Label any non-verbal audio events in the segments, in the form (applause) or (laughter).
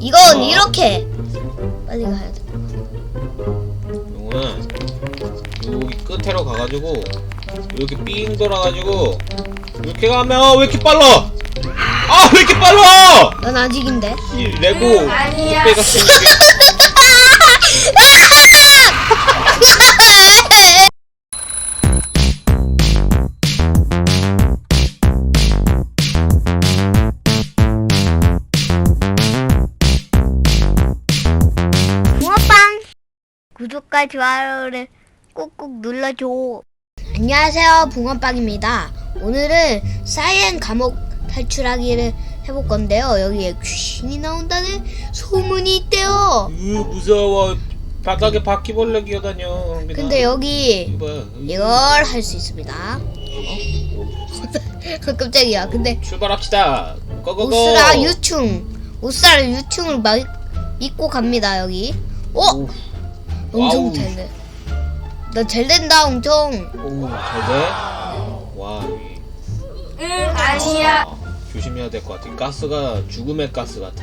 이건 어. 이렇게 빨리 가야 돼. 이거는 여기 끝으로 가가지고 이렇게 삥 돌아가지고 이렇게 가면 왜 이렇게 빨라? 아 왜 이렇게 빨라? 난 아직인데. 이 레고 아니야. 빼가 구독과 좋아요를 꾹꾹 눌러줘. 안녕하세요, 붕어빵입니다. 오늘은 사이엔 감옥 탈출하기를 해볼 건데요. 여기에 귀신이 나온다는 소문이 있대요. 으 무서워 바닥에 바퀴벌레 기어다녀 근데 여기 이걸 할 수 있습니다. 어? (laughs) 깜짝이야. 근데 출발합시다 고고고 오스라 유충, 오스라 유충을 막 입고 갑니다 여기. 어? 오, 엄청 와우. 잘 돼. 나 잘 된다 엄청. 오, 잘 돼? 와, 이- 응 아니야 아, 조심해야 될 것 같아. 가스가 죽음의 가스 같아.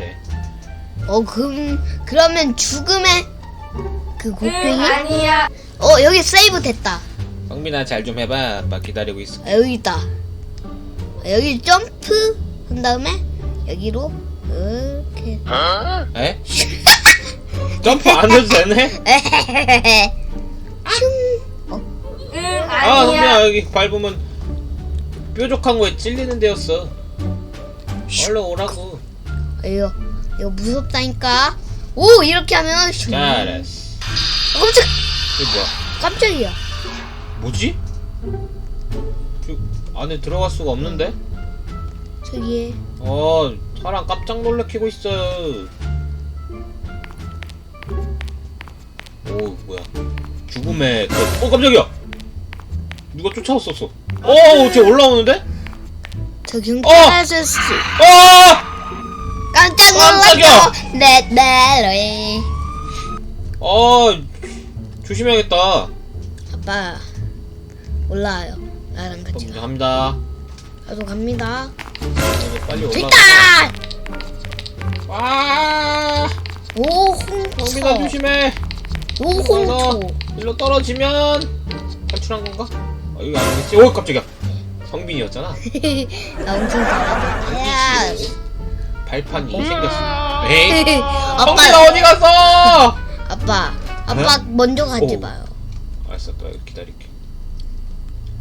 어 그럼 그러면 죽음의 그 응 곡괭이? 아니야 어 여기 세이브 됐다. 성민아 잘 좀 해봐. 아빠 기다리고 있어. 아, 여기 있다. 아, 여기 점프 한 다음에 여기로 이렇게. 에? (laughs) 점프 안 해도 되네? (laughs) 슝. 응 아, 아니야 성민아 여기 밟으면 뾰족한 거에 찔리는 데였어. 얼른 오라고. 이거 이거 무섭다니까. 오 이렇게 하면 슝. 잘했어. 깜짝 이게 뭐야? 깜짝이야. 뭐지? 저 안에 들어갈 수가 없는데? 저기에 어, 사람 깜짝 놀래키고 있어. 오, 뭐야. 죽음의 그, 어, 깜짝이야! 누가 쫓아왔었어. 어, 쟤 올라오는데? 저 경찰서 아! 깜짝 깜짝이야. 놀랐어. 네, 네네. 아, 조심해야겠다. 아빠 올라와요. 나랑 같이 먼저 가. 갑니다. 나도 갑니다. 어, 빨리 올라가. 됐다. 와! 오 성민아 홍초. 조심해. 오. 홍초. 일로 떨어지면 탈출한 건가? 아, 여기 아니겠지? 오, 깜짝이야. 성빈이었잖아. (laughs) 나 엄청. 야. 발판이 생겼어. 에이? (laughs) 성빈아 어디 갔어? 아빠 아빠 먼저 가지 오. 마요. 알았어, 또 기다릴게.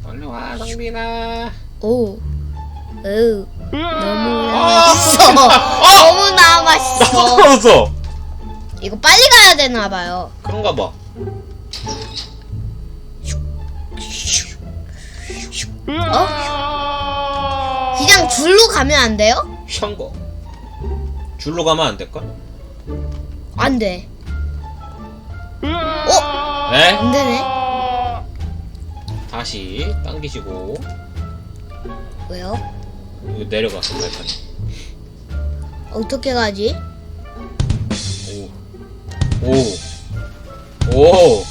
얼른 와, 성빈아. 오. 으. 너무 아! 맛있어. 너무 나나 맛있어. 떨어졌어. 이거 빨리 가야 되나 봐요. 그런가 봐. 어? 그냥 줄로 가면 안 돼요? 샹거. 줄로 가면 안 될걸? 안 돼. 어? 네? 안 되네. 다시 당기시고 왜요? 이거 내려갔어 발판이. 어떻게 가지? 오. 오.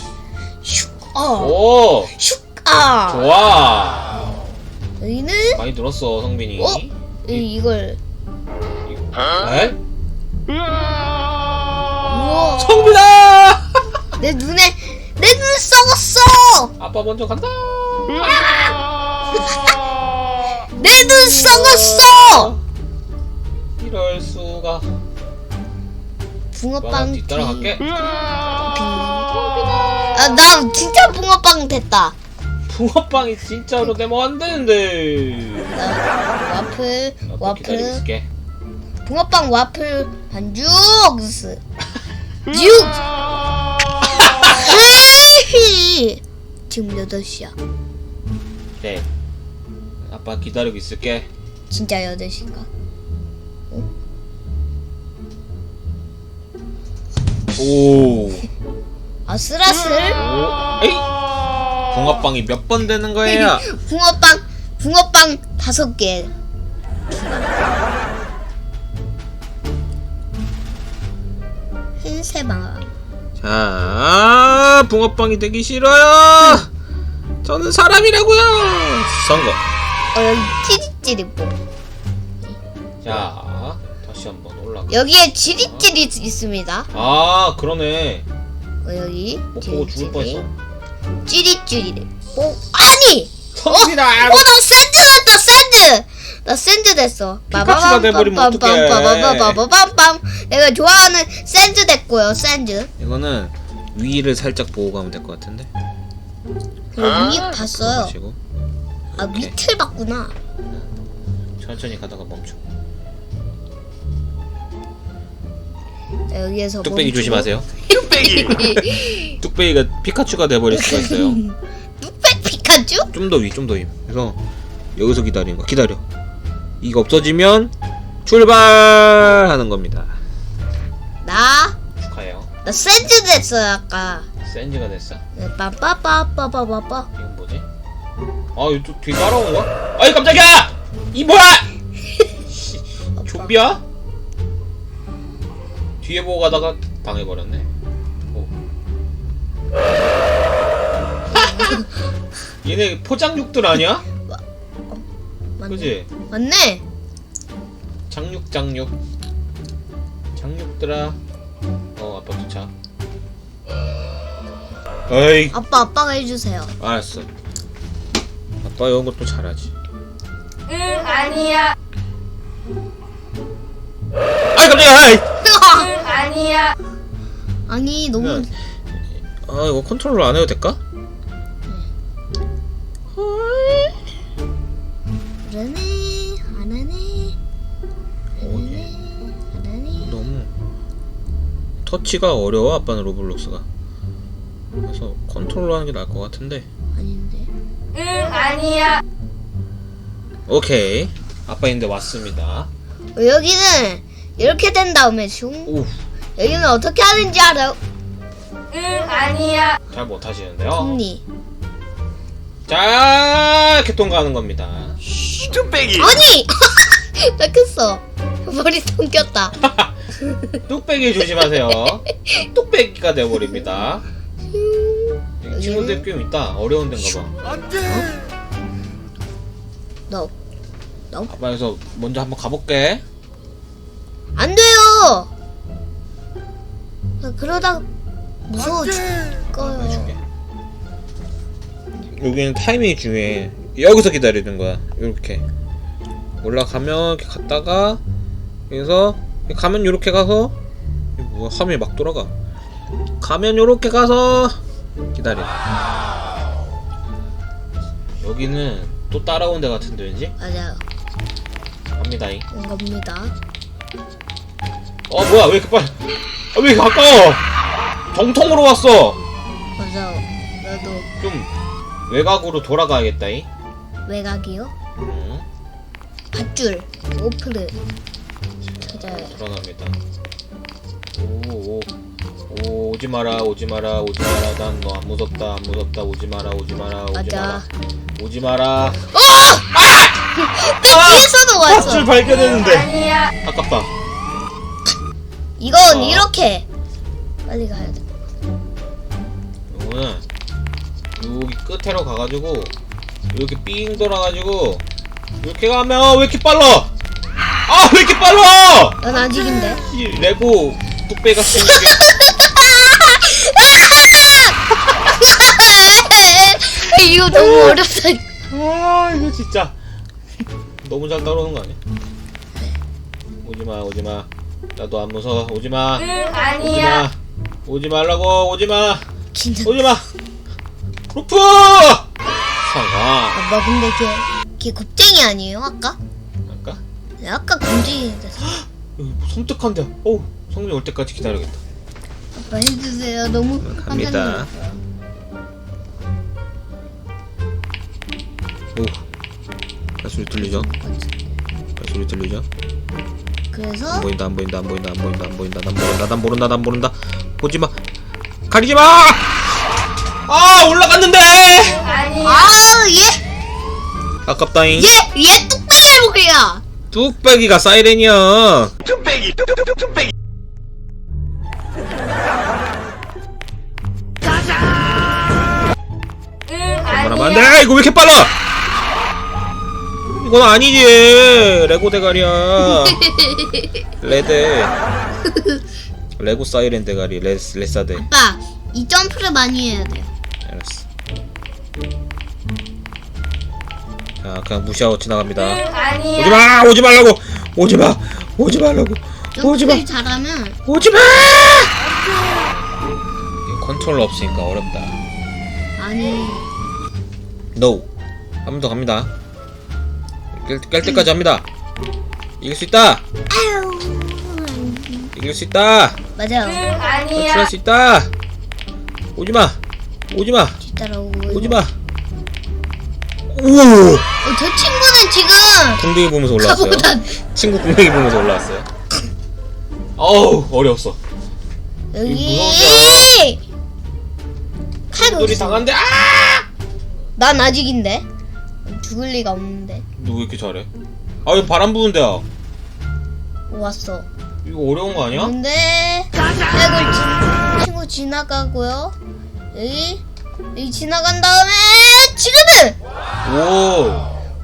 어. 오. 슉. 아. 좋아. 여기는 많이 늘었어 성빈이. 어? 이, 이걸 에? 우와. 성빈아! (laughs) 내 눈에 내눈 썩었어. 아빠 먼저 간다. (laughs) 내 눈 썩었어. 이럴 수가. 붕어빵 빵 뒤따라갈게. 아, 나 진짜 붕어빵 됐다. 붕어빵이 진짜로 되면 안 되는데. 나 와플, 기다리고 와플, 있을게. 붕어빵 와플 반죽. 스. 육. 헤이. 지금 8시야. 네. 아빠 기다리고 있을게. 진짜 8시인가? 오. 아슬아슬. 오. 에이. 붕어빵이 몇 번 되는 거예요? (laughs) 붕어빵, 붕어빵 다섯 개. 흰새 방아. 자, 붕어빵이 되기 싫어요. 저는 사람이라고요. 선거. 어, 여기 찌릿찌릿 뭐. 자, 올라가. 여기에 지릿지릿 있습니다. 아 그러네. 어, 여기 못 보고 죽을 뻔했어. 찌릿찌릿. 오 아니! 성진아. 어나 샌드 됐다 샌드. 나 샌드 됐어. 피카츄가 돼버리면 어떡해. 내가 좋아하는 샌드 됐고요 샌드. 이거는 위를 살짝 보고 가면 될 것 같은데. 위 봤어요. 아. 밑을 봤구나. 천천히 가다가 멈춰. 자, 여기에서 뚝배기 멈추고. 조심하세요. (laughs) 뚝배기가 피카츄가 돼버릴 수가 있어요. (laughs) 뚝배 피카츄? 좀 더 위, 좀 더 위. 그래서 여기서 기다리는 거. 기다려. 이거 없어지면 출발하는 겁니다. 나? 축하해요. 나 샌드 됐어요 아까. 센즈가 됐어. 네, 빠빠빠빠빠빠빠. 이건 뭐지? 아, 또 뒤에 따라오는 거야? 아이 깜짝이야! 이 뭐야? (laughs) 씨, 좀비야? 뒤에 보고 가다가 당해버렸네. 오. (laughs) 얘네 포장육들 아니야? 맞네. 그지? 맞네. 장육 장육 장육들아 어 아빠 도착 어이 아빠 아빠가 해주세요. 알았어 아빠 이런 것도 잘하지 응 아니야 아이 깜짝이야 아이. 응 아니야. 아니 너무 그러면- 아 이거 컨트롤 안 해도 될까? 그러네 안 하네? 그러네 안 하네. 너무 터치가 어려워 아빠는 로블록스가. 그래서 컨트롤 하는 게 나을 것 같은데. 아닌데. 응 아니야. 오케이. 아빠 있는데 왔습니다. 어, 여기는 이렇게 된 다음에 슝. 오잘 여기는 어떻게 하는지 알아요? 응 아니야 못하시는데요 언니. 자 개통가는 겁니다 아니! (laughs) 뺏겼어. 머리 숨겼다. (laughs) 뚝배기 조심하세요. (laughs) 뚝배기가 돼버립니다. 여기 친구들 꽤 있다. 어려운 데인가 봐. 너. 아빠 그래서 먼저 한번 가볼게. 나 그러다 무서워 거예요. 해줄게. 여기는 타이밍이 중요해. 여기서 기다리는 거야. 이렇게 올라가면 이렇게 갔다가 여기서 가면 이렇게 가서 뭐야 화면이 막 돌아가. 가면 이렇게 가서 기다려. 여기는 또 따라온 데 같은데 왠지? 맞아요. 갑니다잉. 온 겁니다. 어 뭐야 왜 이렇게 빨리 아, 왜 이렇게 가까워? 정통으로 왔어. 맞아. 나도. 좀 외곽으로 돌아가야겠다잉. 외곽이요? 응. 밧줄. 오프를 찾아야 돌아갑니다. 오오 오, 오지 마라 오지 마라 오지 마라. 난 너 안 무섭다 안 무섭다. 오지 마라 오지 마라 오지 맞아. 마라. 오지 마라. 내 뒤에서도 왔어. 밧줄 발견했는데. 아니야. 아깝다 이건 어. 이렇게 빨리 가야 돼. 이거는 여기 끝으로 가가지고 이렇게 삥 돌아가지고 이렇게 가면 왜 이렇게 빨라 아 왜 이렇게 빨라 난 아직인데. 이 레고 뚝배기가 쓰는 게 이거 너무 어렵다. 아 이거 진짜 너무 잘 따라오는 거 아니야? 오지마 오지마 나도 안 무서워. 오지 마. 응 아니야. 오지마 오지 말라고. 오지 마. 진짜. 오지 마. 루프! 성아 아빠 근데 걔, 걔 겁쟁이 아니에요 아까? 아까? 네, 아까 겁쟁이 됐어. 여기 뭐 섬뜩한데. 어 성민이 올 때까지 기다려야겠다. 아빠 해주세요. 너무 놀랐어요. 오. 발소리 들리죠? 발소리 들리죠? 그래서 안 보인다 안 보인다 안 보인다 안 보인다 안 보인다 난 모른다 난 모른다 난 모른다. 보지마. 가리지마! 아 올라갔는데! 아우 얘. 아깝다잉. 얘, 얘 뚝배기 목이야. 뚝배기가 사이렌이야. 응 말하면 아니야 안돼! 이거 왜 이렇게 빨라 이건 아니지 레고 대가리야. (laughs) 레드. (laughs) 레고 사이렌 대가리 레, 레사대. 아빠 이 점프를 많이 해야 돼요. 알았어. 자 그냥 무시하고 지나갑니다. 응 아니야. 오지마 오지 말라고. 오지마 오지 말라고. 오지마. 점프를 잘하면 오지마! 컨트롤 없으니까 어렵다. 아니. NO. 한번 더 갑니다 깰, 깰 때까지 합니다. 이길 수 있다. 이길 수 있다. 맞아요. 응 아니야. 탈출할 수 있다. 오지 마. 오지 마. 뒤따라오고 오지 마. 오! 어, 저 친구는 지금 궁둥이 보면서 올라왔어요. 가보다 친구 궁둥이 보면서 올라왔어요. 어우 어려웠어. 여기 둘이 없어. 당한데 아! 난 아직인데 죽을 리가 없는데 누구 이렇게 잘해 아 이거 바람 부는데요 왔어. 이거 어려운 거 아니야? 근데 백을 지, 친구 지나가고요. 여기 여기 지나간 다음에 지금은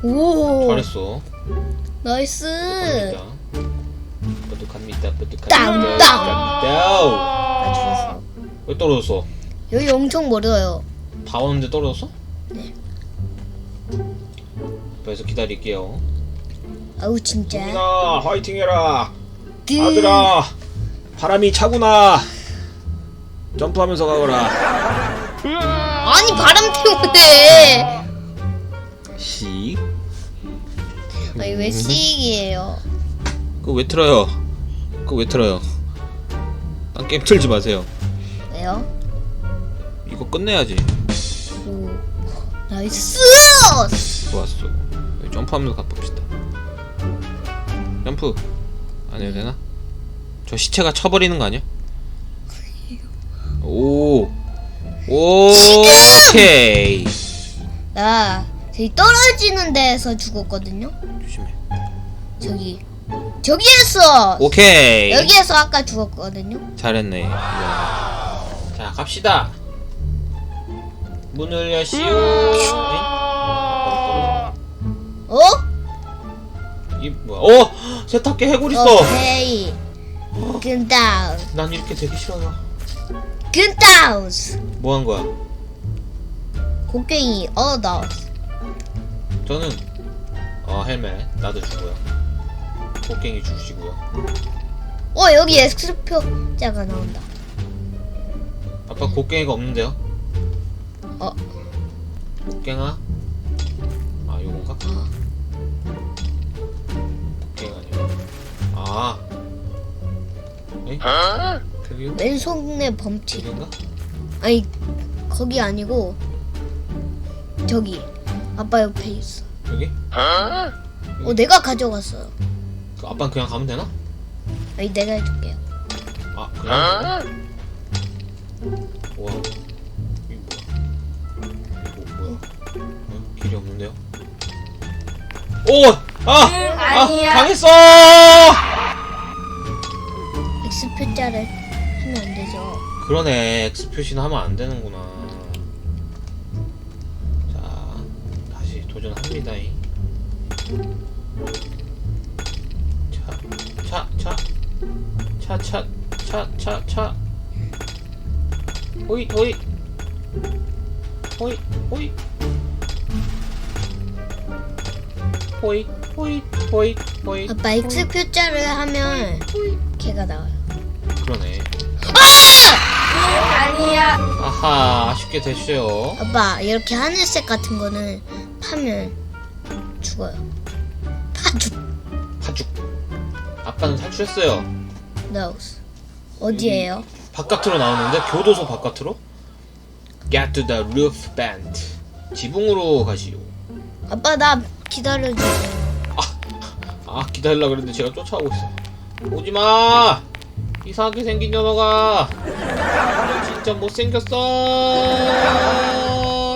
오 오 잘했어 나이스. 뿌듯합니다 뿌듯합니다 땅, 땅. 땅. 나 죽었어. 왜 떨어졌어? 여기 엄청 멀어요. 다 왔는데 떨어졌어? 네. 그래서 기다릴게요 아우 진짜. 나 화이팅 해라 그- 아들아 바람이 차구나 점프하면서 가거라 아니 바람 때문에. 시 아니 왜 시익이에요? 그거 왜 틀어요 그거 왜 틀어요 딴 게임 틀지 마세요 왜요? 이거 끝내야지 오 나이스. 좋았어 점프하면서 가봅시다. 점프. 안 해도 되나? 저 시체가 쳐버리는 거 아니야? 오. 오케이. 나 저기 떨어지는 데에서 죽었거든요. 조심해. 저기. 저기에서. 오케이. 여기에서 아까 죽었거든요. 잘했네. 이번에. 자 갑시다. 문을 여시오 어? 이 뭐야 어 세탁기 해골 있어 오케이. 끈다운. 난 이렇게 되기 싫어요 끈다운. 뭐한 거야 곡괭이 얻어. 저는 어 헬멧 나도 주고요 곡괭이 주시고요 어 여기 엑스표자가 나온다. 아빠 곡괭이가 없는데요 어. 곡괭아 아 요건가 아 왼손의 범칙. 저기인가 아니 거기 아니고 저기 아빠 옆에 있어. 여기 어 내가 가져갔어요. 그 아빠는 그냥 가면 되나 아니 내가 해줄게요. 아 그냥 와 이거 뭐야 이거 뭐야 어? 길이 없는데요 오! 아! 응 아! 아니야 당했어! X자를 하면 안 되죠. 그러네. X 표시는 하면 안 되는구나. 자, 다시 도전합니다. 차, 차, 차, 차, 차, 차, 차, 차. 오이, 오이, 오이, 오이. 호잇 호잇 호잇 호잇 아빠 X 표자를 하면 걔가 나와요 그러네. 응 아니야. 아하 아쉽게 됐어요. 아빠 이렇게 하늘색 같은 거는 파면 죽어요. 파죽. 파죽. 아빠는 탈출했어요. No. 어디에요? 바깥으로 나오는데? 교도소 바깥으로? Get to the roof band. 지붕으로 가시오. 아빠 나 기다려주세요. 아 기다리려 그랬는데 제가 쫓아오고 있어. 오지 마 이상하게 생긴 녀석아 진짜 못생겼어.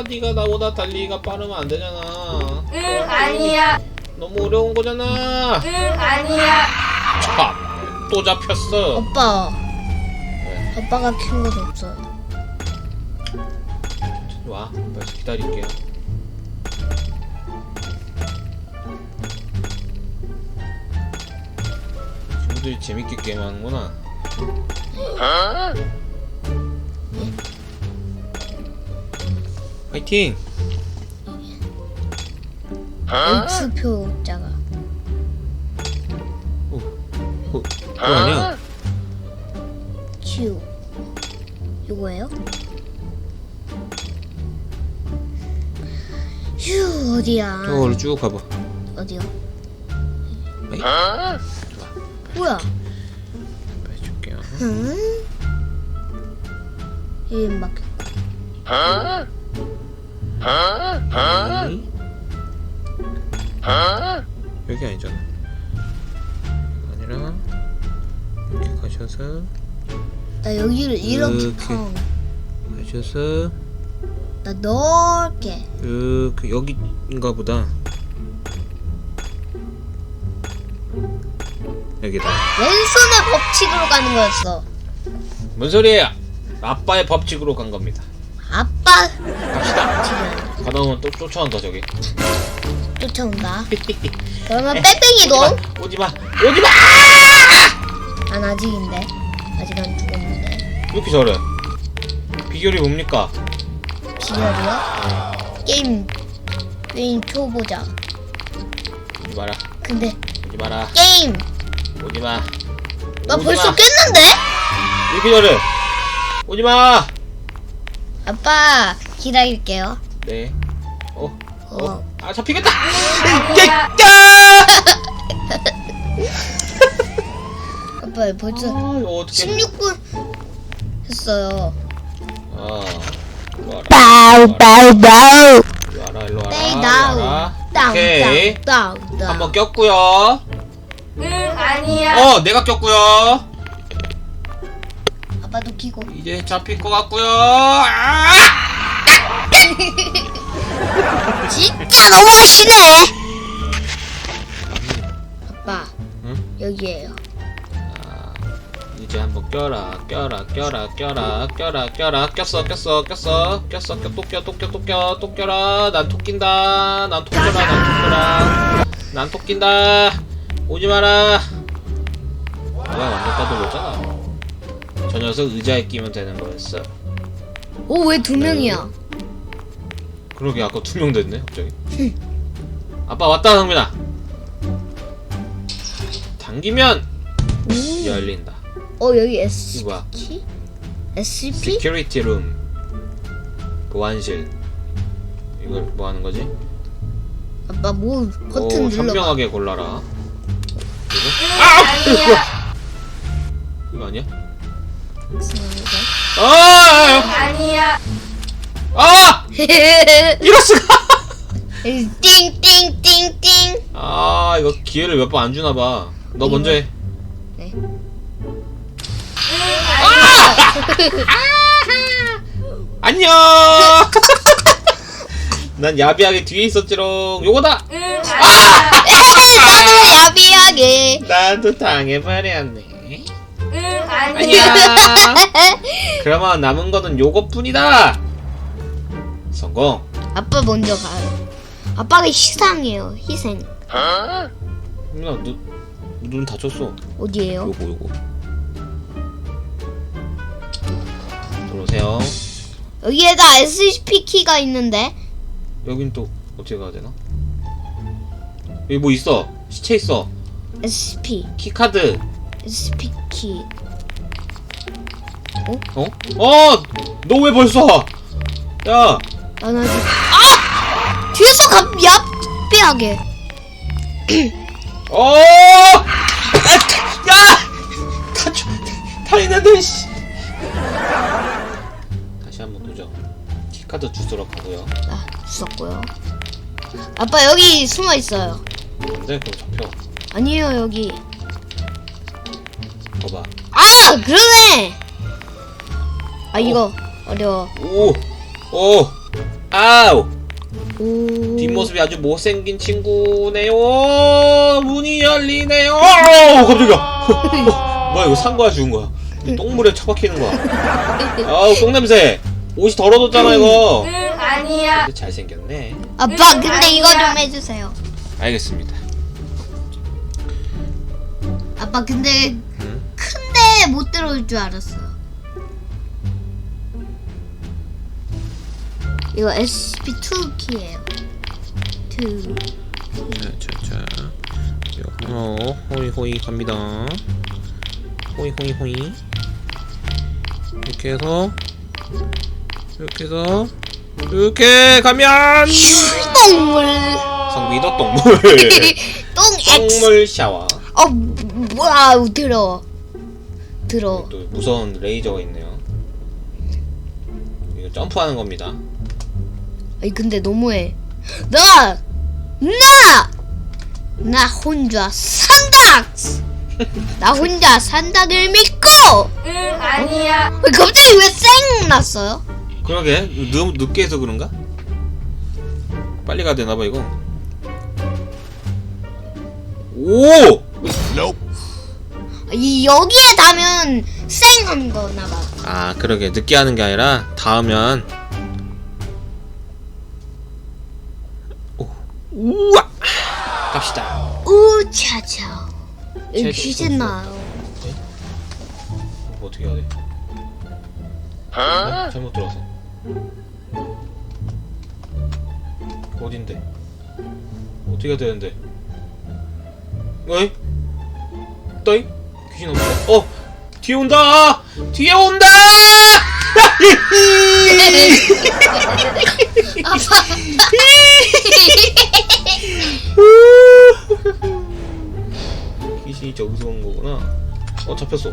네가 나보다 달리기가 빠르면 안 되잖아. 응 아니야. 너무 어려운 거잖아. 응 아니야. 참, 또 잡혔어. 오빠. 아빠가 키운 것도 없어 와 다시 기다릴게요. 친구들이 재밌게 게임하는구나. 파이팅! X표자가 어, 그거 아니야? Q 이거예요? 휴 어디야? 저거로 쭉 가봐. 어디요? 에이. 뭐야? 해줄게요. 응? 이름 막 여기 아니잖아. 아니라 이렇게 가셔서 나 여기를 이렇게 이렇게. 펑. 가셔서 나 넓게 이렇게 여기인가 보다. 여기다. 왼손의 법칙으로 가는 거였어. 뭔 소리야? 아빠의 법칙으로 간 겁니다. 아빠 갑시다. 가다 보면 또 쫓아온다 저기. 쫓아온다. (laughs) 그러면 빼빼기도 오지 마. 오지 마. 난 아직인데 아직 안 죽었는데 이렇게 잘해. 비결이 뭡니까? 비열이요? 게임 게임 초보자. 오지 마라. 근데 오지 마라. 게임 오지 마. 나 오지 벌써 마. 깼는데? 이렇게 잘해. 오지 마. 아빠 기다릴게요. 네. 어. 어. 어. 아 잡히겠다. 아니야. (laughs) 아빠 벌써 아 이거 어떻게? 16분 했어요. 아. 일로 와라. 바우. 일로 와라. 일로 와라. 일로 와라. 다운 오케이. 다운 다운 다운. 한번 꼈고요. 응 아니야. 어, 내가 꼈고요. 아빠도 키고. 이제 잡힐 것 같고요. 아! 진짜 너무하시네. 아빠 응? 여기에요. 아, 이제 한번 껴라, 껴라, 껴라, 껴라, 껴라, 껴라, 꼈어, 꼈어, 꼈어, 꼈어, 껴, 또 껴, 또 껴, 또 껴, 또 껴라. 난 토 낀다. 난 토 껴라, 난 토 껴라. 난 토 낀다. 오지 마라. 내가 완전 따돌렸잖아. 저 녀석 의자에 끼면 되는 거였어. 오 왜 두 명이야? 그러게 아까 두명 됐네 갑자기. 아빠 왔다 성민아. 당기면 오. 열린다. 어 여기 S 이거 뭐야? P S P 시큐리티 룸 보안실 이걸 뭐 하는 거지? 아빠 뭐 버튼 오, 눌러봐. 현명하게 골라라 응 아니야. 이거 아니야? 스나이더. 아! 아니야. 아! (laughs) 이럴 수가! 띵띵띵띵. 아 이거 기회를 몇 번 안 주나 봐. 너 먼저 해. 네. 응 아니야. 안녕. (laughs) 난 야비하게 뒤에 있었지롱. 요거다. 응 아니야. 나도 (laughs) 야비하게. 나도 당해버렸네. 응 아니야. (laughs) 그러면 남은 거는 요것뿐이다. 성공. 아빠 먼저 가요. 아빠가 희생이에요. 희생. 누나 눈, 눈 다쳤어. 어디에요? 요거 요거. 들어오세요. 여기에다 SCP 키가 있는데. 여긴 또 어떻게 가야 되나? 여기 뭐 있어? 시체 있어. SCP. 키카드. SCP 키. 어? 어! 너 왜 벌써? 와? 야, 난 아직. 아! 뒤에서 갑 야비하게. 어! 아, 야! 다, 줘- 다 있는데, 씨. 다시 한번 도전. 키카드 주스러 가고요. 아 죽었고요. 아빠 여기 숨어 있어요. 근데 그럼 잡혀. 아니에요 여기. 봐봐. 아 그러네. 아 이거 어려워. 오! 오! 아우! 오. 뒷모습이 아주 못생긴 친구네요. 문이 열리네요. 어, 깜짝이야. (laughs) 뭐야 이거 산 거야 죽은 거야? 이 똥물에 처박히는 거야. (laughs) 아우 똥 냄새. 옷이 더러워졌잖아 이거. 응 아니야. 근데 잘생겼네. 아빠 응, 근데 이거 아니야. 좀 해주세요. 알겠습니다. 아빠 근데 응? 큰데 못 들어올 줄 알았어. 이거 SCP-2 키예요. 2. 자자자 어 호이 호이 갑니다 호이 호이 호이 이렇게 해서 이렇게 해서 이렇게 가면 똥물. 성비도 똥물 (laughs) 똥 X. 똥물 샤워 어 뭐야 들어. 들어. 또 무서운 레이저가 있네요 이거 점프하는 겁니다 아니 근데 너무해. 나! 나! 나 혼자 산다! 나 혼자 산다를 믿고! 응 아니야. 왜 갑자기 왜 쌩 났어요? 그러게 너무 늦게 해서 그런가? 빨리 가야 되나봐 이거 오! 이 여기에 닿으면 쌩 하는 거나 봐. 아 그러게 늦게 하는 게 아니라 닿으면 우와 갑시다 우차차. 여기 제 귀신 나요. 어떻게 해야 돼? 어? 잘못 들어서 어딘데? 어떻게 해야 되는데? 어이? 떠이? 귀신 없어? 어! 뒤에 온다! 뒤에 온다! 귀신이 저기서 온 거구나. 어 잡혔어.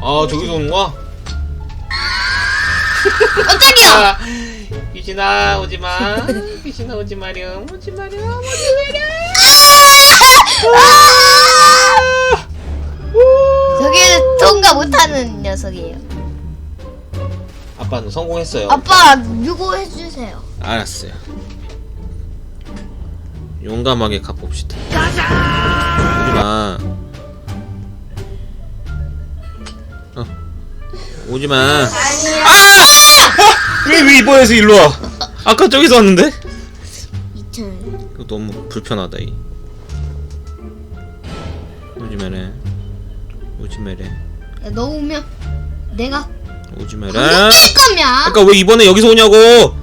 아 저기서 오는 거야? 깜짝이야! 아, 귀신아 오지 마. 귀신아 오지 마렴. 오지 마렴. 오지 마렴. 저 통과 못하는 녀석이에요. 아빠는 성공했어요. 아빠 이거 해주세요. 알았어요. 용감하게 가봅시다. 오지 마. 어. 오지 마. 아니야. 왜, 왜 이번에서 일로 와? 아까 저기서 왔는데? 2000. 이거 너무 불편하다, 이. 오지 마래. 오지 마래. 야, 너 오면 내가 오지. 할 거면 그러니까 왜 이번에 여기서 오냐고!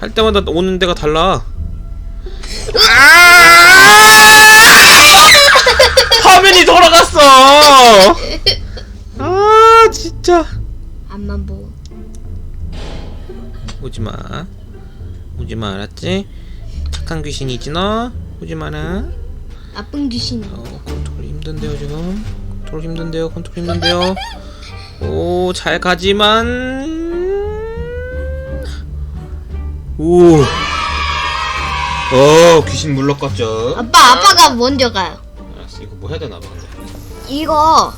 할 때마다 오는 데가 달라. 화면이 돌아갔어! 아, 진짜. 앞만 보고. 오지 마. 오지 마, 알았지? 착한 귀신이지, 너? 오지 마라. 나쁜 귀신이. 어, 컨트롤 힘든데요, 지금? 컨트롤 힘든데요, 컨트롤 힘든데요? 오, 잘 가지만. 오. 어, 귀신 물러갔죠? 아빠 아빠가 먼저 가요. 알았어, 이거 뭐 해야 되나 봐, 근데. 이거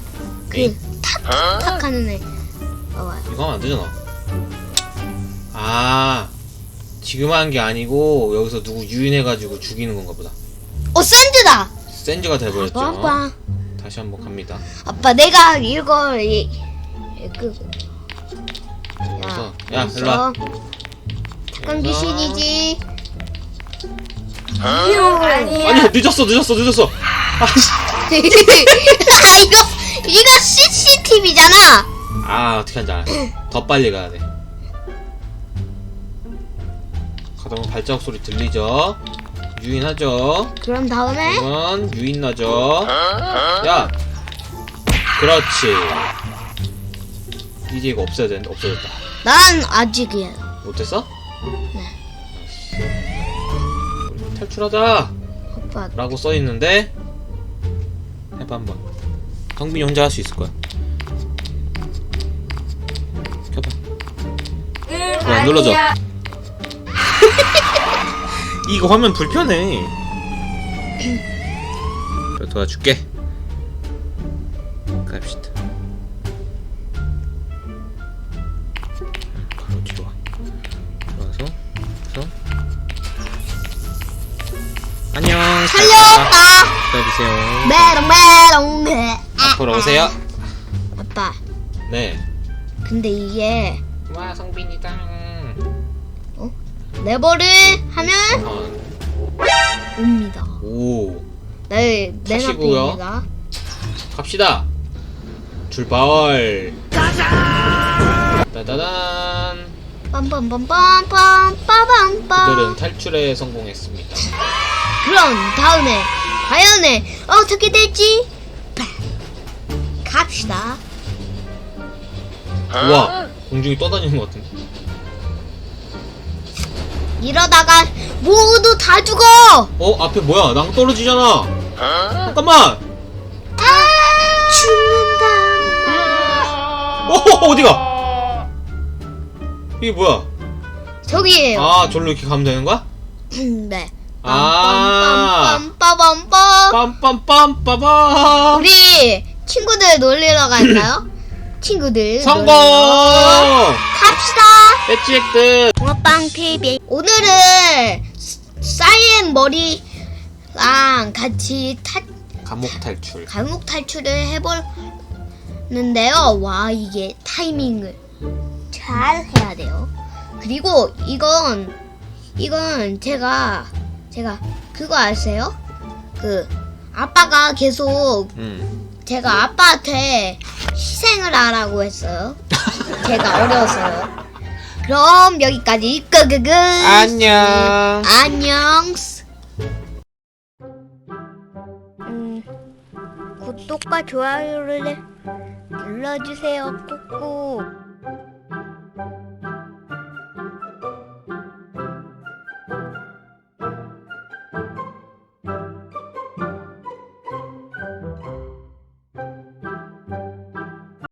에이. 그탁탁 하는 애. 봐봐요. 이거 하면 안 되잖아. 아, 지금 한 게 아니고, 여기서 누구 유인해가지고 죽이는 건가 보다. 어 샌드다. 센즈가 돼버렸죠. 아빠. 다시 한번 갑니다. 아빠 내가 이거 이, 이 끄고. 그래서, 야, 일로 와. 착한 귀신이지. 응 아니야. 아니, 늦었어, 늦었어, 늦었어. 아씨. (laughs) 아 이거 이거 CCTV잖아. 아 어떻게 하는지 알아 더 빨리 가야 돼 가다 보면 발자국 소리 들리죠 유인하죠? 그럼 다음에? 그러면 유인 나죠? 야! 그렇지. 이제 이거 없애야 되는데 없어졌다. 난 아직이에요. 못했어? 네. 탈출하자. 오빠. 라고 써있는데 해봐 한번. 성빈이 혼자 할 수 있을 거야. 켜봐. 응왜안 눌러져? 아니야. 이거 화면 불편해. 도와줄게. 갑시다. 바로 뒤로 와. 들어와서, 그래서 안녕. 살렸다. 기다리세요. 메롱 메롱 네. 앞으로 오세요. 아빠 네. 근데 이게 와 성빈이다. 레버를 하면 어, 옵니다. 오. 내, 내. 앞에가. 갑시다. 출발. 따다단. 빰빰빰빰빰 빠밤빰. 그들은 탈출에 성공했습니다. 그럼 다음에 과연에 어떻게 될지 빠. 갑시다. 우와, 공중에 떠다니는 것 같은데. 이러다가 모두 다 죽어. 어, 앞에 뭐야? 낭 떨어지잖아. 잠깐만. 다 죽는다. 어, 어디가? 이게 뭐야? 저기에요. 아, 절로 이렇게 가면 되는 거야? 네. 아. 빰빰빰빰빰빰. 빰빰빰 빠밤. 우리 친구들 놀리러 갈까요? 친구들. 성공. 갑시다. 배지 획득. 붕어빵 TV. 오늘은 사이엔 머리랑 같이 타, 감옥 탈출. 감옥 탈출을 해보는데요. 와 이게 타이밍을 잘 해야 돼요. 그리고 이건 이건 제가 제가 그거 아세요? 그 아빠가 계속 음. 제가 아빠한테 희생을 하라고 했어요. 제가 어려서요. 그럼 여기까지 끄끄끄. 안녕. 안녕. 음, 구독과 좋아요를 눌러주세요. 꾹꾹.